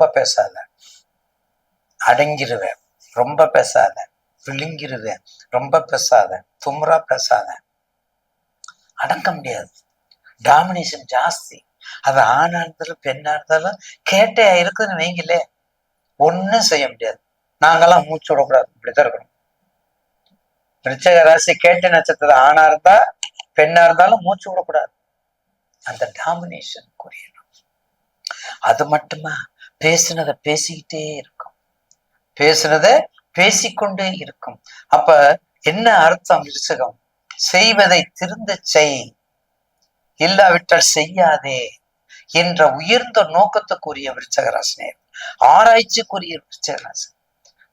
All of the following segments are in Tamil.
ரொம்ப பேசாத. அடங்கிருவேன். ரொம்ப பேசாத. விழுங்கிருவேன். ரொம்ப பேசாத. தும்ரா பேசாத. அடங்க முடியாது. டாமினேஷன் ஜாஸ்தி. அது ஆணா இருந்தாலும் பெண்ணா இருந்தாலும் கேட்டே இருக்குதுன்னு வைங்களே. ஒண்ணும் செய்ய முடியாது. நாங்கெல்லாம் மூச்சு விடக்கூடாது. இப்படிதான் இருக்கணும். விருச்சக ராசி கேட்ட நட்சத்திரம் ஆணா இருந்தா பெண்ணா இருந்தாலும் மூச்சு விடக்கூடாது. அந்த டாமினேஷன் குறையணும் அது மட்டுமா? பேசுனதை பேசிக்கிட்டே இருக்கும். பேசுனதை பேசிக்கொண்டே இருக்கும். அப்ப என்ன அர்த்தம் விருசகம்? செய்வதை திருந்த செய். இல்லாவிட்டால் செய்யாதே என்ற உயர்ந்த நோக்கத்துக்குரிய விருச்சகராசினர் ஆராய்ச்சிக்குரிய விருச்சகராசி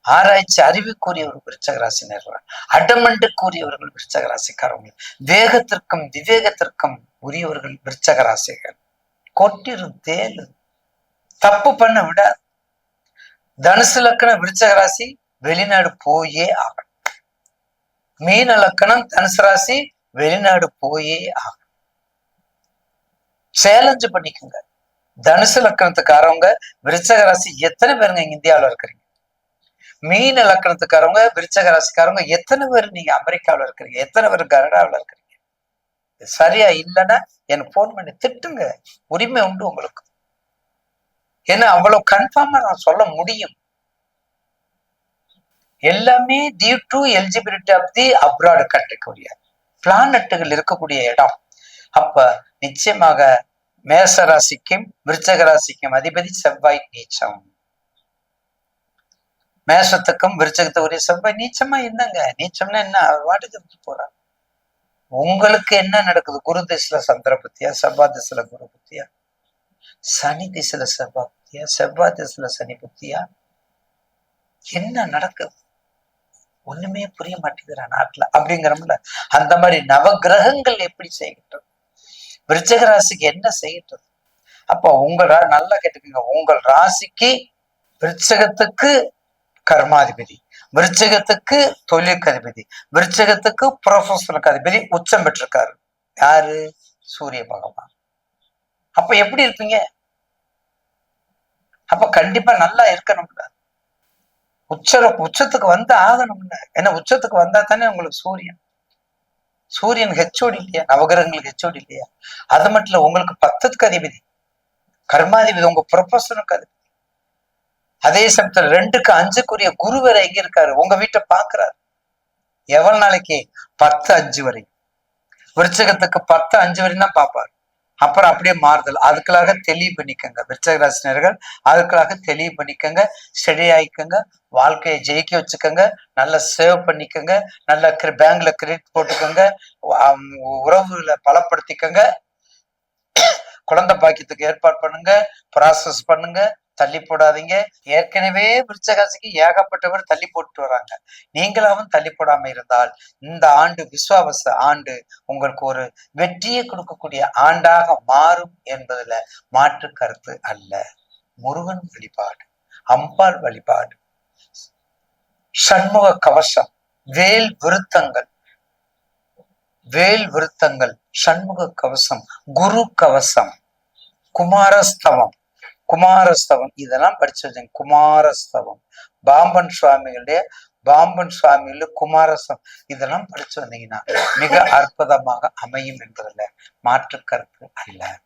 ஆராய்ச்சி அறிவுக்குரிய ஒரு விருச்சகராசினர் அடமண்டுக்குரியவர்கள் விருச்சகராசிக்காரவங்க வேகத்திற்கும் விவேகத்திற்கும் உரியவர்கள் விருச்சகராசிகள். கொட்டிரும் தேலு தப்பு பண்ண விடாது. தனுசு லக்கணம் விருச்சக ராசி வெளிநாடு போயே ஆகணும். மீன லக்கணம் தனுசு ராசி வெளிநாடு போயே ஆகணும். சேலஞ்சு பண்ணிக்கோங்க. தனுசு லக்கணத்துக்காரவங்க விருச்சக ராசி எத்தனை பேருங்க இங்க இந்தியாவுல இருக்கிறீங்க? மீன லக்கணத்துக்காரவங்க விருச்சக ராசிக்காரவங்க எத்தனை பேர் நீங்க அமெரிக்காவுல இருக்கிறீங்க? எத்தனை பேர் கனடாவுல இருக்கிறீங்க? சரியா இல்லைன்னா எனக்கு போன் பண்ணி திட்டுங்க. உரிமை உண்டு உங்களுக்கு. ஏன்னா அவ்வளவு கன்ஃபார்மா நான் சொல்ல முடியும்? எல்லாமே due to eligibility of the abroad கட்டக்கூடிய பிளானட்டுகள் இருக்கக்கூடிய இடம். அப்ப நிச்சயமாக மேச ராசிக்கும் விருச்சக ராசிக்கும் அதிபதி செவ்வாய் நீச்சம். மேசத்துக்கும் விருச்சகத்துக்குரிய செவ்வாய் நீச்சமா என்னங்க நீச்சம்னா என்ன? அவர் வாட்டுக்கு இருந்து போறாங்க உங்களுக்கு என்ன நடக்குது? குரு திசையில சந்திர புத்தியா? செவ்வாய் திசையில குரு புத்தியா? சனி திசையில செவ்வாய் புத்தியா செவ்வாய் திசுல சனி புத்தியா? என்ன நடக்குது? ஒண்ணுமே புரிய மாட்டேங்கிற நாட்டுல. அப்படிங்கிறோம்ல. அந்த மாதிரி நவகிரகங்கள் எப்படி செய்கின்றது விருச்சக ராசிக்கு என்ன செய்கின்றது அப்ப உங்க நல்லா கேட்டுக்கோங்க. உங்கள் ராசிக்கு விருச்சகத்துக்கு கர்மாதிபதி. விருச்சகத்துக்கு தொழிலுக்கு அதிபதி. விருச்சகத்துக்கு ப்ரொஃபஷனலுக்கு அதிபதி. உச்சம் பெற்றிருக்காரு. யாரு? சூரிய பகவான். அப்ப எப்படி இருப்பீங்க? அப்ப கண்டிப்பா நல்லா இருக்கணும்ல. உச்சர உச்சத்துக்கு வந்து ஆகணும்ல. ஏன்னா உச்சத்துக்கு வந்தா தானே உங்களுக்கு சூரியன். சூரியன் ஹெச்ஓடி இல்லையா? நவகிரகங்களுக்கு ஹெச்ஓடி இல்லையா? அது மட்டும் இல்ல உங்களுக்கு பத்துக்கு அதிபதி. கர்மாதிபதி உங்க ப்ரொஃபஷனுக்கு அதிபதி. அதே சமயத்துல ரெண்டுக்கு அஞ்சுக்குரிய குரு வேற எங்க இருக்காரு? உங்க வீட்டை பாக்குறாரு. எவ்வளவு நாளைக்கு? பத்து அஞ்சு வரை விருச்சகத்துக்கு பத்து அஞ்சு வரையும் தான் பார்ப்பாரு அப்புறம் அப்படியே மாறுதல். அதுக்களாக தெளிவு பண்ணிக்கங்க. விருச்சக அதுக்காக அதுக்களாக தெளிவு பண்ணிக்கங்க. ஸ்டடி ஆயிக்கங்க வாழ்க்கையை ஜெயிக்க வச்சுக்கோங்க. நல்லா சேவ் பண்ணிக்கோங்க. நல்ல பேங்க்ல கிரெடிட் போட்டுக்கோங்க. உறவுகளை பலப்படுத்திக்கோங்க. குழந்தை பாக்கியத்துக்கு ஏற்பாடு பண்ணுங்க. ப்ராசஸ் பண்ணுங்க. தள்ளி போடாதீங்க. ஏற்கனவே விருச்சகாசிக்கு ஏகப்பட்டவர் தள்ளி போட்டு வராங்க. நீங்களாவும் தள்ளி போடாம இருந்தால் இந்த ஆண்டு விஸ்வாவச ஆண்டு உங்களுக்கு ஒரு வெற்றியை கொடுக்கக்கூடிய ஆண்டாக மாறும் என்பதுல மாற்று கருத்து அல்ல. முருகன் வழிபாடு அம்பாள் வழிபாடு சண்முக கவசம் வேல் விருத்தங்கள் வேல் விருத்தங்கள் சண்முக கவசம் குரு கவசம் குமாரஸ்தவம் குமாரஸ்தவம். இதெல்லாம் படிச்சு வச்சேன் குமாரஸ்தவம். பாம்பன் சுவாமிகளுடைய பாம்பன் சுவாமியில குமாரசம் இதெல்லாம் படிச்சு வந்தீங்கன்னா மிக அற்புதமாக அமையும் என்பதில் மாற்று கருத்து அல்ல